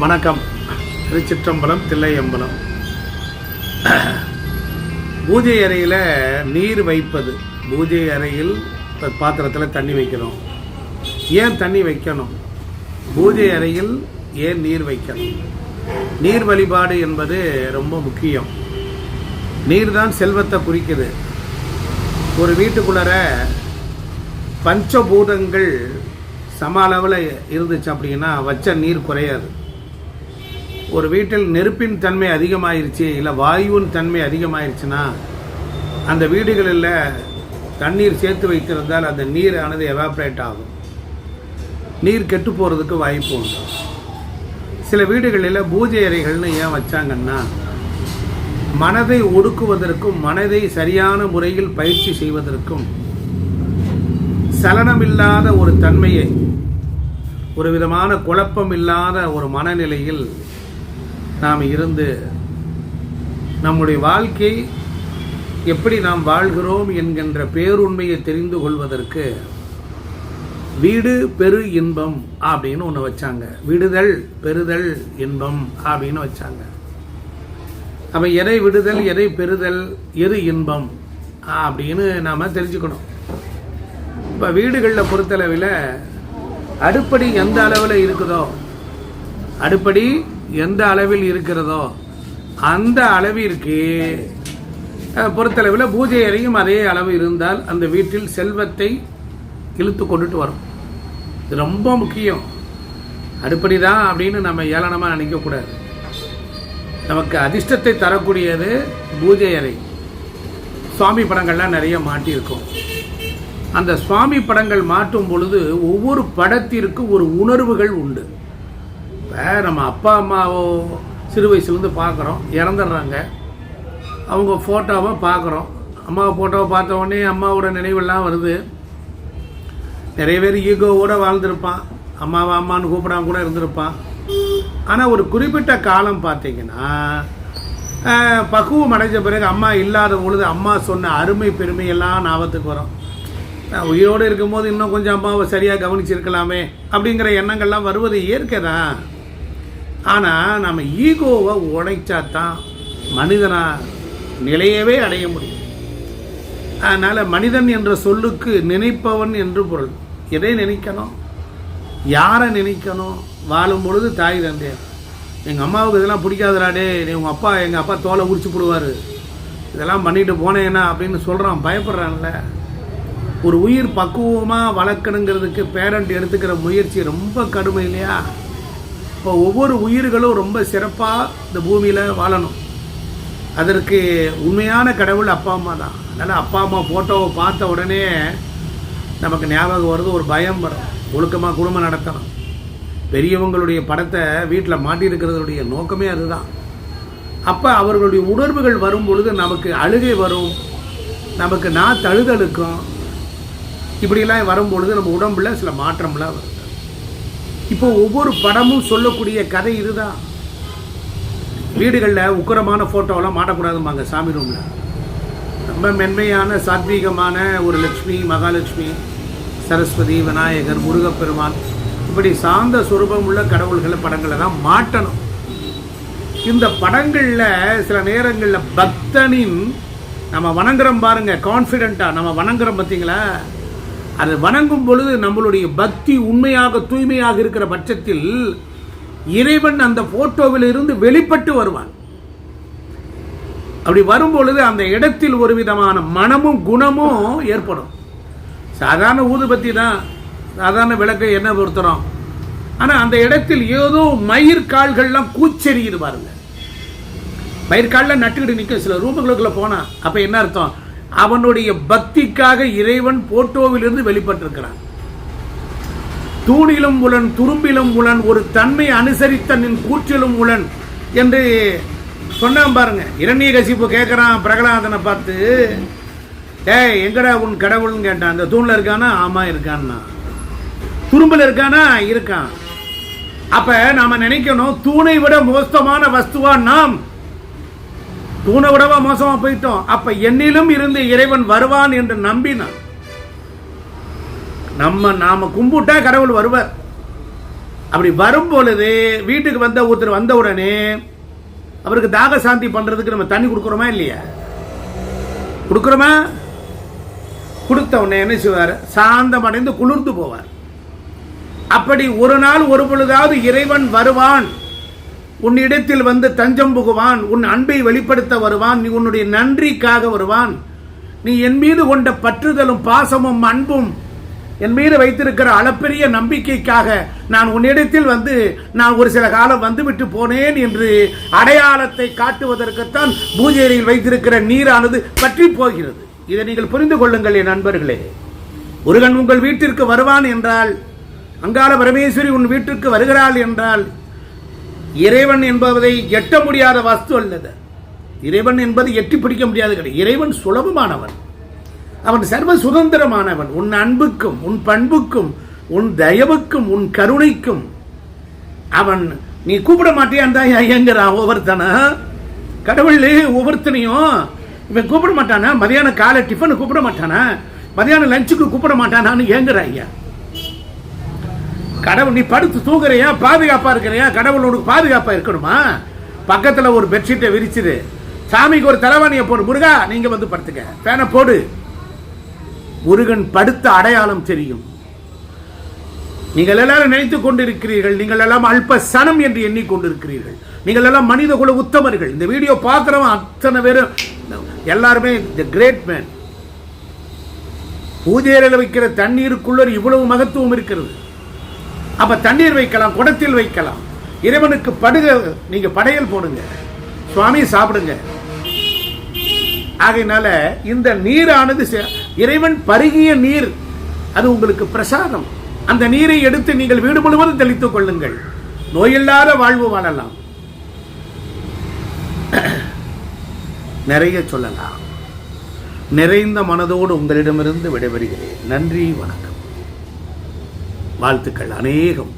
வணக்கம். திருச்சிற்றம்பலம் தில்லையம்பலம். பூஜை அறையில் நீர் வைப்பது. பூஜை அறையில் பாத்திரத்தில் தண்ணி வைக்கணும். ஏன் தண்ணி வைக்கணும்? பூஜை அறையில் ஏன் நீர் வைக்கணும்? நீர் வழிபாடு என்பது ரொம்ப முக்கியம். நீர் தான் செல்வத்தை குறிக்குது. ஒரு வீட்டுக்குள்ளார பஞ்சபூதங்கள் சம அளவில் இருந்துச்சு அப்படின்னா வச்ச நீர் குறையாது. ஒரு வீட்டில் நெருப்பின் தன்மை அதிகமாயிருச்சு இல்லை வாயுவின் தன்மை அதிகமாயிருச்சுன்னா அந்த வீடுகளில் தண்ணீர் சேர்த்து வைத்திருந்தால் அந்த நீர் ஆனது எவாப்ரேட் ஆகும். நீர் கெட்டு போகிறதுக்கு வாய்ப்பு உண்டு. சில வீடுகளில் பூஜை அறைகள்னு ஏன் வச்சாங்கன்னா மனதை ஒடுக்குவதற்கும் மனதை சரியான முறையில் பயிற்சி செய்வதற்கும் சலனமில்லாத ஒரு தன்மையை ஒரு விதமான குழப்பம் இல்லாத ஒரு மனநிலையில் நாம் இருந்து நம்முடைய வாழ்க்கை எப்படி நாம் வாழ்கிறோம் என்கின்ற பேருண்மையை தெரிந்து கொள்வதற்கு வீடு பெரு இன்பம் அப்படின்னு ஒன்று வச்சாங்க. விடுதல் பெறுதல் இன்பம் அப்படின்னு வச்சாங்க. அப்போ எதை விடுதல் எதை பெறுதல் எது இன்பம் அப்படின்னு நாம் தெரிஞ்சுக்கணும். இப்போ வீடுகளில் பொறுத்தளவில் அடுப்படி எந்த அளவில் இருக்குதோ அடுப்படி எந்த அளவில் இருக்கிறதோ அந்த அளவிற்கு பொறுத்தளவில் பூஜை அறையும் அதே அளவு இருந்தால் அந்த வீட்டில் செல்வத்தை இழுத்து கொண்டுட்டு வரும். இது ரொம்ப முக்கியம். அடுப்படி தான் அப்படின்னு நம்ம ஏளனமாக நினைக்கக்கூடாது நமக்கு அதிர்ஷ்டத்தை தரக்கூடியது பூஜை அறை. சுவாமி படங்கள்லாம் நிறைய மாட்டியிருக்கும். அந்த சுவாமி படங்கள் மாட்டும் பொழுது ஒவ்வொரு படத்திற்கும் ஒரு உணர்வுகள் உண்டு. இப்போ நம்ம அப்பா அம்மாவோ சிறு வயசுலேருந்து பார்க்குறோம். இறந்துடுறாங்க. அவங்க ஃபோட்டோவை பார்க்குறோம். அம்மாவை ஃபோட்டோவை பார்த்த உடனே அம்மாவோட நினைவெல்லாம் வருது. நிறைய பேர் ஈகோவோட வாழ்ந்திருப்பான். அம்மாவை அம்மான்னு கூப்பிடாம கூட இருந்திருப்பான். ஆனால் ஒரு குறிப்பிட்ட காலம் பார்த்தீங்கன்னா பக்குவம் அடைஞ்ச பிறகு அம்மா இல்லாத பொழுது அம்மா சொன்ன அருமை பெருமையெல்லாம் ஞாபகத்துக்கு வரும். உயிரோடு இருக்கும்போது இன்னும் கொஞ்சம் அம்மாவை சரியாக கவனிச்சிருக்கலாமே அப்படிங்கிற எண்ணங்கள்லாம் வருவது இயற்கை தான். ஆனால் நம்ம ஈகோவை உடைச்சா தான் மனிதனாக நிலையவே அடைய முடியும். அதனால் மனிதன் என்ற சொல்லுக்கு நினைப்பவன் என்று பொருள். எதை நினைக்கணும்? யாரை நினைக்கணும்? வாழும் பொழுது தாய் தந்தை. எங்கள் அம்மாவுக்கு இதெல்லாம் பிடிக்காதுடாடே உங்கள் அப்பா எங்கள் அப்பா தோலை உரிச்சு போடுவார். இதெல்லாம் பண்ணிட்டு போனேன்னா அப்படின்னு சொல்கிறான் பயப்படுறான்ல. ஒரு உயிர் பக்குவமாக வளர்க்கணுங்கிறதுக்கு பேரண்ட் எடுத்துக்கிற முயற்சி ரொம்ப கடுமை இல்லையா? இப்போ ஒவ்வொரு உயிர்களும் ரொம்ப சிறப்பாக இந்த பூமியில் வாழணும். அதற்கு உண்மையான கடவுள் அப்பா அம்மா தான். அதனால் அப்பா அம்மா ஃபோட்டோவை பார்த்த உடனே நமக்கு ஞாபகம் வருது ஒரு பயம் வரும். ஒழுக்கமாக குடும்பம் நடத்தணும். பெரியவங்களுடைய படத்தை வீட்டில் மாட்டியிருக்கிறதுடைய நோக்கமே அதுதான். அப்போ அவர்களுடைய உணர்வுகள் வரும் பொழுது நமக்கு அழுகை வரும். நமக்கு நான் தழுதழுக்கும் இப்படிலாம் வரும் பொழுது நம்ம உடம்புல சில மாற்றம்லாம் வரும். இப்போ ஒவ்வொரு படமும் சொல்லக்கூடிய கதை இதுதான். வீடுகளில் உக்கரமான ஃபோட்டோவெல்லாம் மாட்டக்கூடாதும்பாங்க சாமி ரூமில் ரொம்ப மென்மையான சாத்வீகமான ஒரு லட்சுமி மகாலட்சுமி சரஸ்வதி விநாயகர் முருகப்பெருமான் இப்படி சாந்த சுரூபம் உள்ள கடவுள்களை படங்களை தான் மாட்டணும். இந்த படங்களில் சில நேரங்களில் பக்தனின் நம்ம வணங்குறோம் பாருங்கள் கான்ஃபிடெண்ட்டாக நம்ம வணங்குறோம் பார்த்தீங்களா அது வணங்கும் பொழுது நம்மளுடைய பக்தி உண்மையாக தூய்மையாக இருக்கிற பட்சத்தில் இறைவன் அந்த போட்டோவில் இருந்து வெளிப்பட்டு வருவான் அப்படி வரும் பொழுது அந்த இடத்தில் ஒரு விதமான மனமும் குணமும் ஏற்படும். சாதாரண ஊதுபத்தி தான் சாதாரண விளக்கை என்ன பொறுத்துறோம்? ஆனால் அந்த இடத்தில் ஏதோ மயிர் கால்கள்லாம் கூச்செறியுது பாருங்க. மயிர்காலில் நட்டுக்கிட்டு நிற்கும் சில ரூமுகளுக்குள்ளே போனால் அப்போ என்ன அர்த்தம்? அவனுடைய பக்திக்காக இறைவன் போட்டோவிலிருந்து வெளிப்பட்டிருக்கிறான். தூணிலும் உலன் துரும்பிலும் உலன் ஒரு தன்மை அனுசரித்த நின் கூற்றிலும் உலன் என்று சொன்னான் பாருங்க. இரணிய கசிப்பு கேட்குறான் பிரகலாதனை பார்த்து ஏய் எங்கடா உன் கடவுள்னு கேட்டான். அந்த தூணில் இருக்கானா? ஆமாம் இருக்கான்னா. துரும்பில் இருக்கானா? இருக்கான். அப்போ நாம நினைக்கணும் தூணை விட மோசமான வஸ்துவா நாம் தூணை விடவா மோசமா போயிட்டோம். அப்ப என்னிலும் இருந்து இறைவன் வருவான் என்று நம்பினான். நம்ம நாம கும்பிட்டா கடவுள் வருவார். அப்படி வரும் பொழுது வீட்டுக்கு வந்த ஒருத்தர் வந்த உடனே அவருக்கு தாக சாந்தி பண்றதுக்கு நம்ம தண்ணி கொடுக்குறோமா இல்லையா? கொடுக்குறோமா? கொடுத்த உடனே என்ன செய்வார்? சாந்தம் அடைந்து குளிர்ந்து போவார். அப்படி ஒரு நாள் ஒரு பொழுதாவது இறைவன் வருவான். உன்னிடத்தில் வந்து தஞ்சம் புகுவான் உன் அன்பை வெளிப்படுத்த வருவான் நீ உன்னுடைய நன்றிக்காக வருவான். நீ என் மீது கொண்ட பற்றுதலும் பாசமும் அன்பும் என் மீது வைத்திருக்கிற அளப்பெரிய நம்பிக்கைக்காக நான் உன்னிடத்தில் வந்து நான் ஒரு சில காலம் வந்துவிட்டு போனேன் என்று அடையாளத்தை காட்டுவதற்குத்தான் பூஜையில் வைத்திருக்கிற நீரானது பற்றி போகிறது. இதை நீங்கள் புரிந்து கொள்ளுங்கள் என் நண்பர்களே. முருகன் உங்கள் வீட்டிற்கு வருவான் என்றால் அங்காள பரமேஸ்வரி உன் வீட்டிற்கு வருகிறாள் என்றால் இறைவன் என்பதை எட்ட முடியாத வஸ்து அல்லது இறைவன் என்பது எட்டி பிடிக்க முடியாது கிடையாது இறைவன் சுலபமானவன். அவன் சர்வ சுதந்திரமானவன். உன் அன்புக்கும் உன் பண்புக்கும் உன் தயவுக்கும் உன் கருணைக்கும். அவன் நீ கூப்பிட மாட்டியான் தான் ஐயங்கிறான்? ஒவ்வொருத்தனா? கடவுள் ஒவ்வொருத்தனையும் இவன் கூப்பிட மாட்டானா? மதியானம் காலை டிஃபனு கூப்பிட மாட்டானா? மதியானம் லஞ்சுக்கு கூப்பிட மாட்டானான்னு ஏங்குற ஐயா. கடவுள் நீ படுத்து தூங்குறியா? பாதுகாப்பா இருக்கிறியா? கடவுள் உனக்கு பாதுகாப்பா இருக்கணுமா? பக்கத்துல ஒரு பெட்ஷீட்டை விரிச்சிரு சாமிக்கு ஒரு தலைவாணியை போடு. முருகா நீங்க வந்து படுத்துக்க. பேனை போடு. முருகன் படுத்த அடையாளம் தெரியும். நீங்கள் எல்லாரும் நினைத்துக் கொண்டிருக்கிறீர்கள். நீங்கள் எல்லாம் அல்ப சனம் என்று எண்ணிக்கொண்டிருக்கிறீர்கள். நீங்கள் எல்லாம் மனித குல உத்தமர்கள். இந்த வீடியோ பார்க்குறவன் அத்தனை பேரும். எல்லாருமே த கிரேட் மேன் பூஜையில் வைக்கிற தண்ணீருக்குள்ள இவ்வளவு மகத்துவம் இருக்கிறது. அப்ப தண்ணீர் வைக்கலாம் குடத்தில் வைக்கலாம். இறைவனுக்கு படுக நீங்க படையல் போடுங்க. சுவாமி சாப்பிடுங்க. ஆகையினால இந்த நீரானது செ- இறைவன் பருகிய நீர் அது உங்களுக்கு பிரசாதம். அந்த நீரை எடுத்து நீங்கள் வீடு முழுவதும் தெளித்துக் கொள்ளுங்கள். நோயில்லாத வாழ்வு வாழலாம். நிறைய சொல்லலாம். நிறைந்த மனதோடு உங்களிடமிருந்து விடைபெறுகிறேன். நன்றி வணக்கம். வாழ்த்துக்கள் அநேகம்.